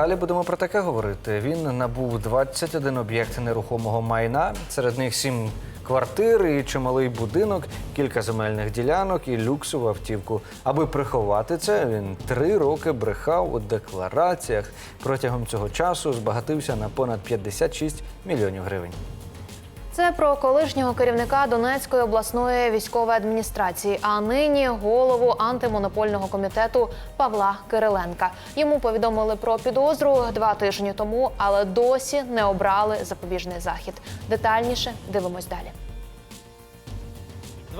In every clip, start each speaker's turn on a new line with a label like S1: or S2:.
S1: Далі будемо про таке говорити. Він набув 21 об'єкт нерухомого майна. Серед них 7 квартир і чималий будинок, кілька земельних ділянок і люксову автівку. Аби приховати це, він три роки брехав у деклараціях. Протягом цього часу збагатився на понад 56 мільйонів гривень.
S2: Це про колишнього керівника Донецької обласної військової адміністрації, а нині голову антимонопольного комітету Павла Кириленка. Йому повідомили про підозру два тижні тому, але досі не обрали запобіжний захід. Детальніше дивимось далі.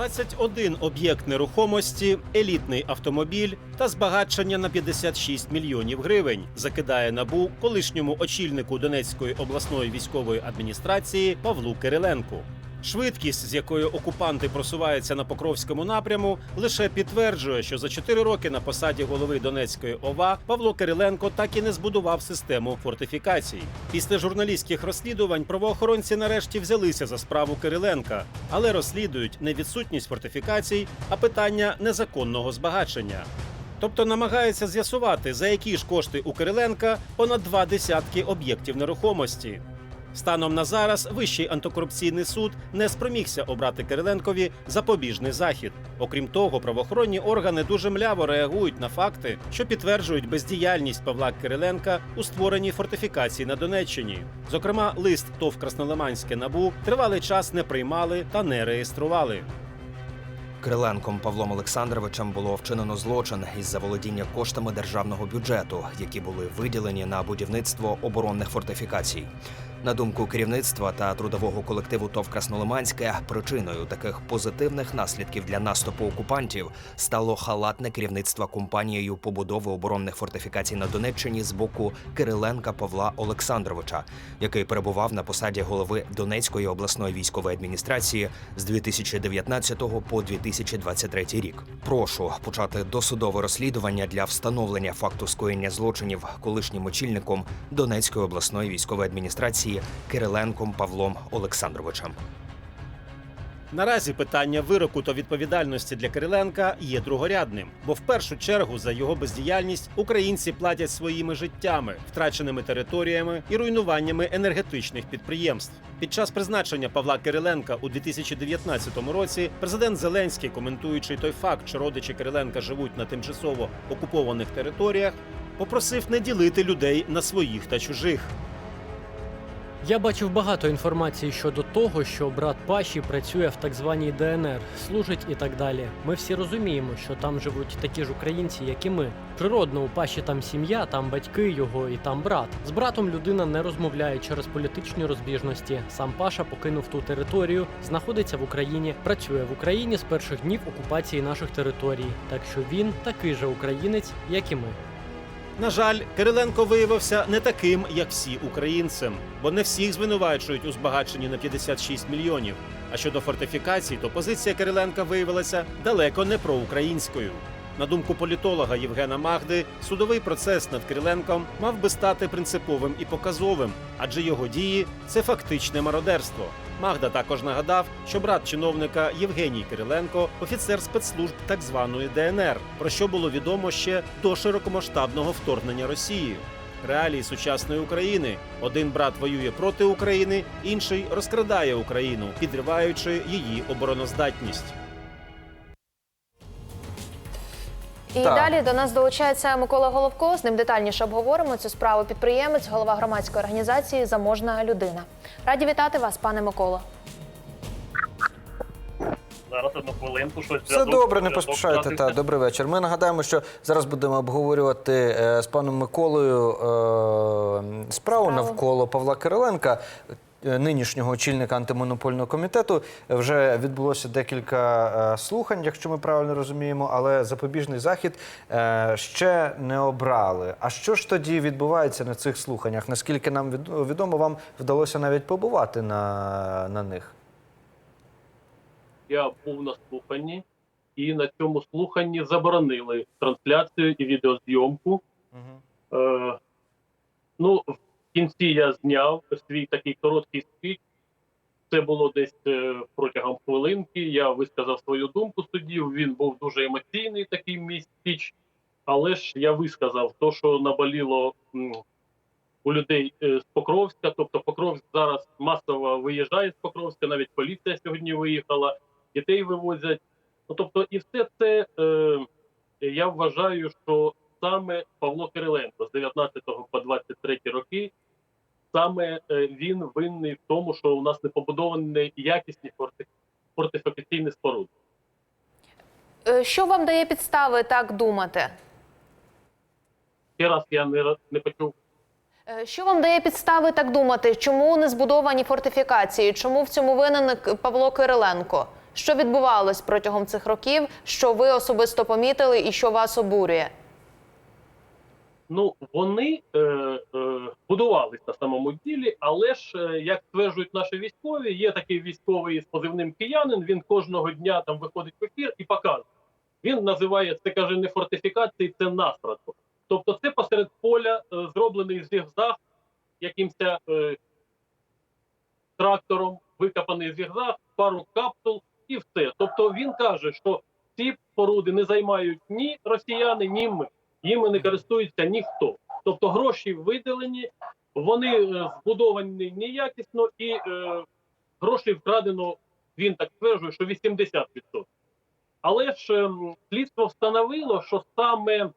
S3: 21 об'єкт нерухомості, елітний автомобіль та збагачення на 56 мільйонів гривень закидає набу колишньому очільнику Донецької обласної військової адміністрації Павлу Кириленку. Швидкість, з якою окупанти просуваються на Покровському напряму, лише підтверджує, що за 4 роки на посаді голови Донецької ОВА Павло Кириленко так і не збудував систему фортифікацій. Після журналістських розслідувань правоохоронці нарешті взялися за справу Кириленка, але розслідують не відсутність фортифікацій, а питання незаконного збагачення. Тобто намагаються з'ясувати, за які ж кошти у Кириленка понад два десятки об'єктів нерухомості. Станом на зараз Вищий антикорупційний суд не спромігся обрати Кириленкові запобіжний захід. Окрім того, правоохоронні органи дуже мляво реагують на факти, що підтверджують бездіяльність Павла Кириленка у створенні фортифікацій на Донеччині. Зокрема, лист ТОВ Краснолиманське набу тривалий час не приймали та не реєстрували.
S4: Криленком Павлом Олександровичем було вчинено злочин із заволодіння коштами державного бюджету, які були виділені на будівництво оборонних фортифікацій. На думку керівництва та трудового колективу ТОВ Краснолиманське, причиною таких позитивних наслідків для наступу окупантів стало халатне керівництво компанією побудови оборонних фортифікацій на Донеччині з боку Кириленка Павла Олександровича, який перебував на посаді голови Донецької обласної військової адміністрації з 2019 по 2023 рік. Прошу почати досудове розслідування для встановлення факту скоєння злочинів колишнім очільником Донецької обласної військової адміністрації Кириленком Павлом Олександровичем.
S3: Наразі питання вироку та відповідальності для Кириленка є другорядним, бо в першу чергу за його бездіяльність українці платять своїми життями, втраченими територіями і руйнуваннями енергетичних підприємств. Під час призначення Павла Кириленка у 2019 році президент Зеленський, коментуючи той факт, що родичі Кириленка живуть на тимчасово окупованих територіях, попросив не ділити людей на своїх та чужих.
S5: Я бачив багато інформації щодо того, що брат Паші працює в так званій ДНР, служить і так далі. Ми всі розуміємо, що там живуть такі ж українці, як і ми. Природно, у Паші там сім'я, там батьки його і там брат. З братом людина не розмовляє через політичні розбіжності. Сам Паша покинув ту територію, знаходиться в Україні, працює в Україні з перших днів окупації наших територій. Так що він такий же українець, як і ми.
S3: На жаль, Кириленко виявився не таким, як всі українцем, бо не всіх звинувачують у збагаченні на 56 мільйонів. А щодо фортифікацій, то позиція Кириленка виявилася далеко не проукраїнською. На думку політолога Євгена Магди, судовий процес над Кириленком мав би стати принциповим і показовим, адже його дії це фактичне мародерство. Магда також нагадав, що брат чиновника Євгеній Кириленко офіцер спецслужб так званої ДНР, про що було відомо ще до широкомасштабного вторгнення Росії. Реалії сучасної України один брат воює проти України, інший розкрадає Україну, підриваючи її обороноздатність.
S2: І
S1: Так.
S2: далі до нас долучається Микола Головко. З ним детальніше обговоримо цю справу. Підприємець, голова громадської організації Заможна людина. Раді вітати вас, пане Миколо.
S6: Зараз одну хвилинку щось
S1: Все добре, не поспішайте. Та добрий вечір. Ми нагадаємо, що зараз будемо обговорювати е, з паном Миколою е, справу навколо Павла Кириленка. Е, Нинішнього очільника антимонопольного комітету вже відбулося декілька е, слухань, якщо ми правильно розуміємо, але запобіжний захід е, ще не обрали. А що ж тоді відбувається на цих слуханнях? Наскільки нам відомо, вам вдалося навіть побувати на, на них?
S6: Я був на слуханні, і на цьому слуханні заборонили трансляцію і відеозйомку. Е, ну, кінці я зняв свій такий короткий спіч. Це було десь е, протягом хвилинки. Я висказав свою думку суддів. Він був дуже емоційний, такий мій спіч. Але ж я висказав то, що наболіло у людей е, з Покровська. Тобто Покровськ зараз масово виїжджає з Покровська, навіть поліція сьогодні виїхала, дітей вивозять. Ну, тобто, і все це е, я вважаю, що саме Павло Кириленко з 19 по 23 роки, саме е, він винний в тому, що у нас не побудовані якісні форти- фортифікаційні споруди.
S2: Е, Що вам дає підстави так думати?
S6: Ще раз я не, не почув.
S2: Е, Що вам дає підстави так думати? Чому не збудовані фортифікації? Чому в цьому винен Павло Кириленко? Що відбувалось протягом цих років? Що ви особисто помітили і що вас обурює?
S6: Ну вони е, е, будувались на самому ділі, але ж е, як стверджують наші військові, є такий військовий з позивним киянин. Він кожного дня там виходить в ефір і показує. Він називає це каже не фортифікації, це настрадку. Тобто, це посеред поля е, зроблений зігзаг якимось е, трактором, викопаний зігзаг, пару капсул і все. Тобто він каже, що ці споруди не займають ні росіяни, ні ми їми не користується ніхто. Тобто гроші виділені, вони е, збудовані неякісно, і е, грошей вкрадено, він так стверджує, що 80%. Але ж ем, слідство встановило, що саме е,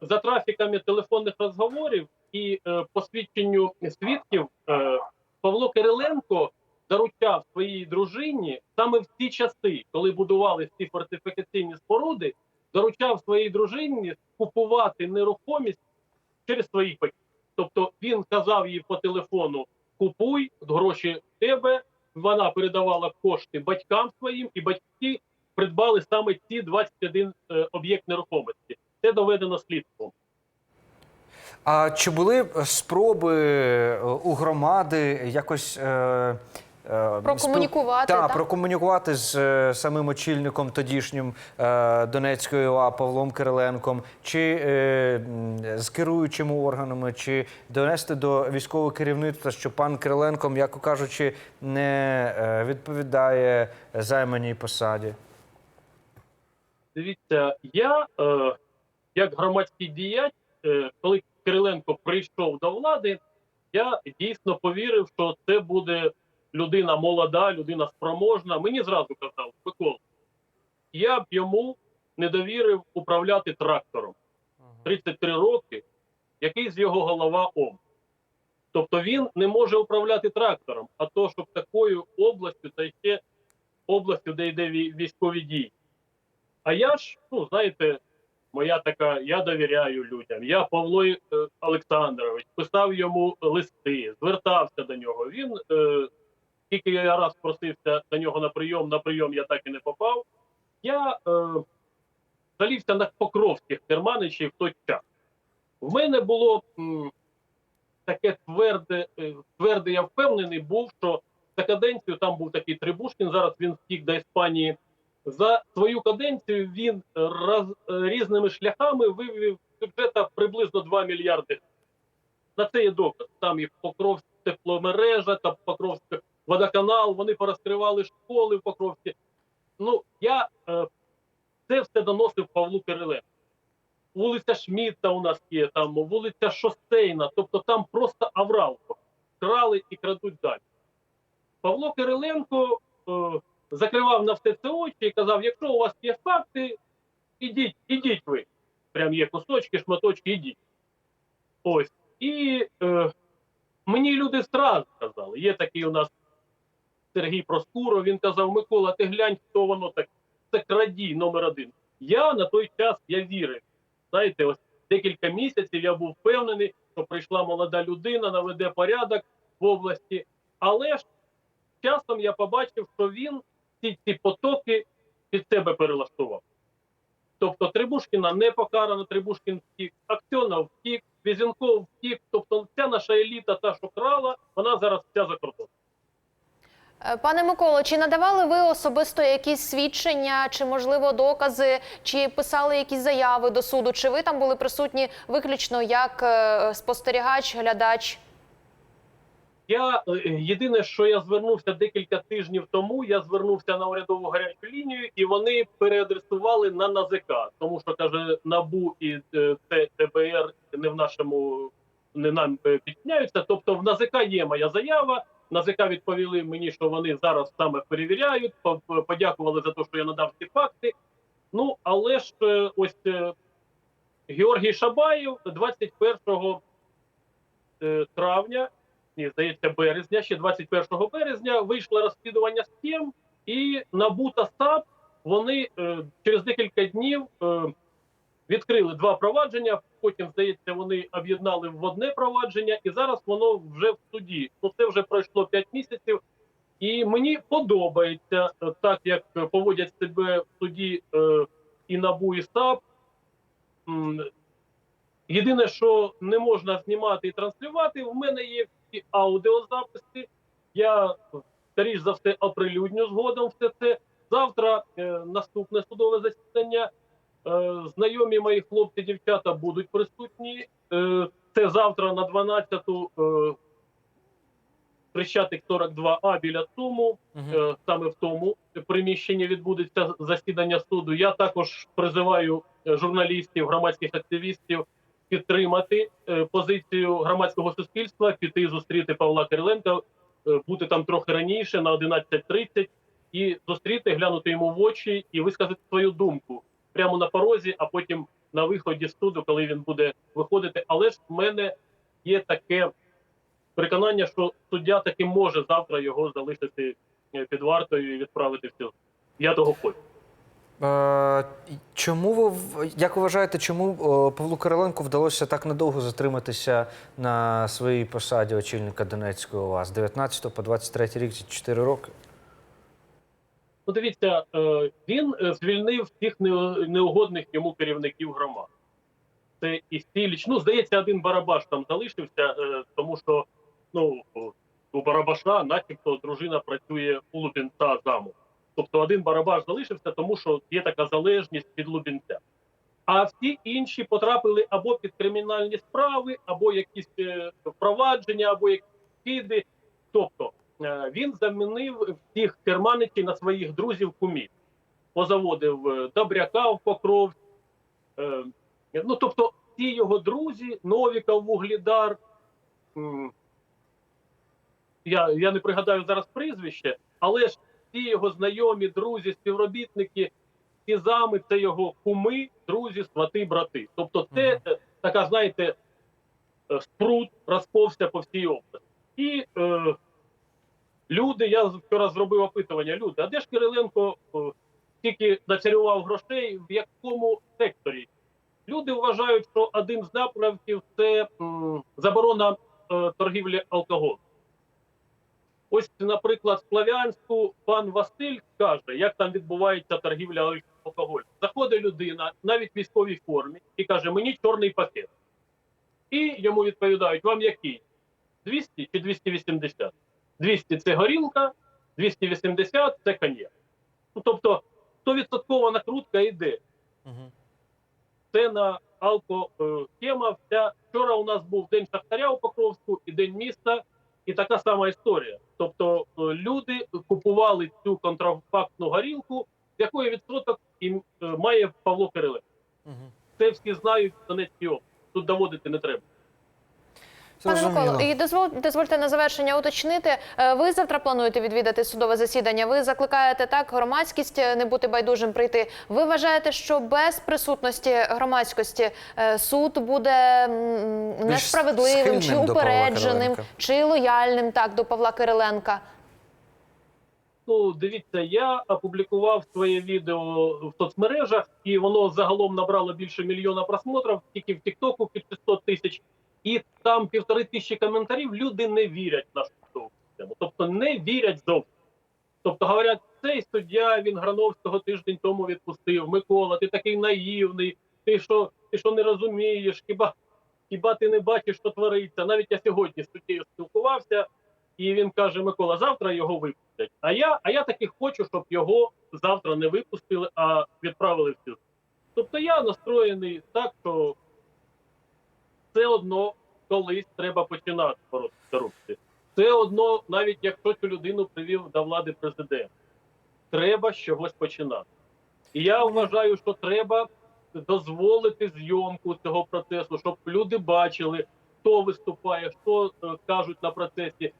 S6: за трафіками телефонних розговорів і е, по свідченню свідків е, Павло Кириленко доручав своїй дружині саме в ті часи, коли будувалися ці фортифікаційні споруди, доручав своїй дружині купувати нерухомість через своїх батьків. Тобто він казав їй по телефону: купуй гроші в тебе. Вона передавала кошти батькам своїм, і батьки придбали саме ці 21 е, об'єкт нерухомості. Це доведено слідством.
S1: А чи були спроби е, у громади якось. Е,
S2: Прокомунікувати,
S1: спіл- Та,
S2: так?
S1: прокомунікувати з е, самим очільником тодішнім е, Донецької ОА Павлом Кириленком, чи е, з керуючими органами, чи донести до військового керівництва, що пан Кириленко, м'яко кажучи, не е, відповідає займаній посаді?
S6: Дивіться, я е, як громадський діяч, е, коли Кириленко прийшов до влади, я дійсно повірив, що це буде людина молода, людина спроможна. Мені зразу казав, Микола, я б йому не довірив управляти трактором 33 роки, який з його голова ом. Тобто він не може управляти трактором, а то, щоб такою областю, та ще областю, де йде військові дії. А я ж, ну знаєте, моя така, я довіряю людям. Я Павло е, Олександрович писав йому листи, звертався до нього. Він е, тільки я раз просився до нього на прийом, на прийом я так і не попав. Я е, залівся на покровських керманичів в той час. В мене було м, таке тверде, е, тверде, я впевнений був, що за каденцію там був такий Трибушкін, зараз він втік до Іспанії. За свою каденцію він раз, е, різними шляхами вивів з бюджету приблизно 2 мільярди. На це є доказ. Там і Покровська тепломережа, та Покровська водоканал, вони порозкривали школи в Покровській. Ну, я е, це все доносив Павлу Кириленку. Вулиця Шмідта у нас є, там вулиця Шосейна, тобто там просто авралко. Крали і крадуть далі. Павло Кириленко е, закривав на все це очі і казав: якщо у вас є факти, ідіть, ідіть ви. Прям є кусочки, шматочки, ідіть. Ось. І е, мені люди зразу казали, є такий у нас Сергій Проскуров, він казав: Микола, ти глянь, хто воно так. Це крадій номер один. Я на той час я вірив. Знаєте, ось декілька місяців я був впевнений, що прийшла молода людина, наведе порядок в області. Але ж часом я побачив, що він ці, ці потоки під себе перелаштував. Тобто Трибушкіна не покарано, Трибушкін втік, Аксьонов втік, Візінков втік. Тобто ця наша еліта, та, що крала, вона зараз вся за кордоном.
S2: Е, Пане Миколо, чи надавали ви особисто якісь свідчення, чи можливо докази, чи писали якісь заяви до суду? Чи ви там були присутні виключно як е, спостерігач, глядач?
S6: Я е, єдине, що я звернувся декілька тижнів тому, я звернувся на урядову гарячу лінію, і вони переадресували на НАЗК, тому що каже НАБУ і е, ТБР не в нашому не нам е, підчиняються. Тобто в НАЗК є моя заява. НАЗК відповіли мені, що вони зараз саме перевіряють. по- по- Подякували за те, що я надав ці факти. Ну але ж е, ось е, Георгій Шабаєв 21 е, травня, ні, здається, березня, ще 21 березня вийшло розслідування схем, і НАБУ та САП вони через декілька днів відкрили два провадження. Потім, здається, вони об'єднали в одне провадження, і зараз воно вже в суді. Ну це вже пройшло 5 місяців. І мені подобається е, так, як поводять себе в суді е, і НАБУ, і САП. Єдине, що не можна знімати і транслювати, в мене є всі аудіозаписи. Я скоріш за все оприлюдню згодом все це. Завтра е, наступне судове засідання. Е, знайомі мої хлопці, дівчата будуть присутні. Е, це завтра на 12-ту е, Хрещатик 42А біля Суму. Е, саме в тому приміщенні відбудеться засідання суду. Я також призиваю журналістів, громадських активістів підтримати позицію громадського суспільства, піти зустріти Павла Кириленка, бути там трохи раніше на 11.30 і зустріти, глянути йому в очі і висказати свою думку прямо на порозі, а потім на виході з суду, коли він буде виходити. Але ж в мене є таке переконання, що суддя таки може завтра його залишити е, під вартою і відправити в суд. Я того хочу.
S1: Е, Чому ви як ви вважаєте, чому Павлу Кириленку вдалося так надовго затриматися на своїй посаді очільника Донецької ОВА з 19 по 23 рік, це 4 роки?
S6: Ну, дивіться, е, він е, звільнив всіх неугодних йому керівників громад. Це і Стіліч. Ну, здається, один Барабаш там залишився, е, тому що ну, у Барабаша, начебто, дружина працює у Лубінця заму. Тобто один Барабаш залишився, тому що є така залежність від Лубінця. А всі інші потрапили або під кримінальні справи, або якісь впровадження, або якісь киди. Тобто він замінив всіх керманичів на своїх друзів кумів. Позаводив е, Добряка в Покров. Е, ну, тобто, всі його друзі, Новіков, Вуглідар. Я, я не пригадаю зараз прізвище, але ж всі його знайомі, друзі, співробітники, ті зами, це його куми, друзі, свати, брати. Тобто, це е, така, знаєте, е, спрут розповзся по всій області. І е, люди, я вчора зробив опитування, люди, а де ж Кириленко тільки нацарював грошей, в якому секторі? Люди вважають, що один з напрямків це заборона е, торгівлі алкоголем. Ось, наприклад, в Слав'янську пан Василь каже, як там відбувається торгівля алкоголем. Заходить людина навіть в військовій формі і каже: мені чорний пакет. І йому відповідають: вам який? 200 чи 280? 200 це горілка, 280 це коньяк. Ну, тобто 100% накрутка йде. Це на алкотема. Вся вчора у нас був день Шахтаря у Покровську і день міста, і така сама історія. Тобто е, люди купували цю контрафактну горілку, з якої відсоток і е, має Павло Кириленко. Це всі знають в Донецькій області. Тут доводити не треба.
S2: Пане Миколо, і дозвол, дозвольте на завершення уточнити. е, Ви завтра плануєте відвідати судове засідання. Ви закликаєте так громадськість е, не бути байдужим прийти. Ви вважаєте, що без присутності громадськості е, суд буде несправедливим чи упередженим, чи лояльним так до Павла Кириленка?
S6: Ну, дивіться, я опублікував своє відео в соцмережах, і воно загалом набрало більше мільйона просмотрів, тільки в Тіктоку під 600 тисяч, і там півтори тисячі коментарів. Люди не вірять в нашу судову систему. Тобто не вірять зовсім. Тобто говорять, цей суддя він Грановського тиждень тому відпустив. Микола, ти такий наївний, ти що, ти що не розумієш? Хіба хіба ти не бачиш, що твориться? Навіть я сьогодні з суддєю спілкувався. І він каже: Микола, завтра його випустять. А я, а я таки хочу, щоб його завтра не випустили, а відправили в суд. Тобто я настроєний так, що все одно колись треба починати боротися з. Все одно, навіть якщо цю людину привів до влади президент, треба чогось починати. І я вважаю, що треба дозволити зйомку цього процесу, щоб люди бачили, хто виступає, що е, кажуть на процесі.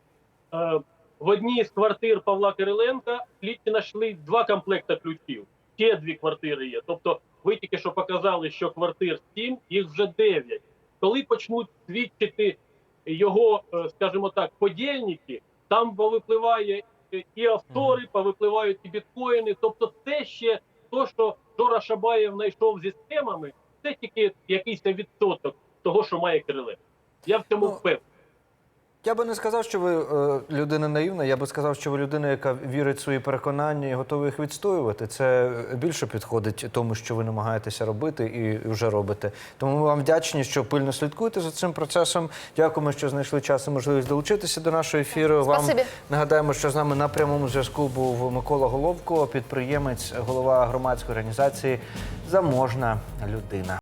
S6: Е, в одній з квартир Павла Кириленка слідчі знайшли два комплекти ключів. Ще дві квартири є. Тобто, ви тільки що показали, що квартир сім, їх вже дев'ять. Коли почнуть свідчити його, е, скажімо так, подільники, там повипливає е, і автори, повипливають і біткоїни. Тобто, це ще то, що Жора Шабаєв знайшов зі схемами, це тільки якийсь відсоток того, що має криле. Я в цьому
S1: Ну,
S6: впевнений.
S1: Я би не сказав, що ви е, людина наївна. Я би сказав, що ви людина, яка вірить в свої переконання і готова їх відстоювати. Це більше підходить тому, що ви намагаєтеся робити і вже робите. Тому ми вам вдячні, що пильно слідкуєте за цим процесом. Дякуємо, що знайшли час і можливість долучитися до нашого ефіру. Вам нагадаємо, що з нами на прямому зв'язку був Микола Головко, підприємець, голова громадської організації Заможна людина.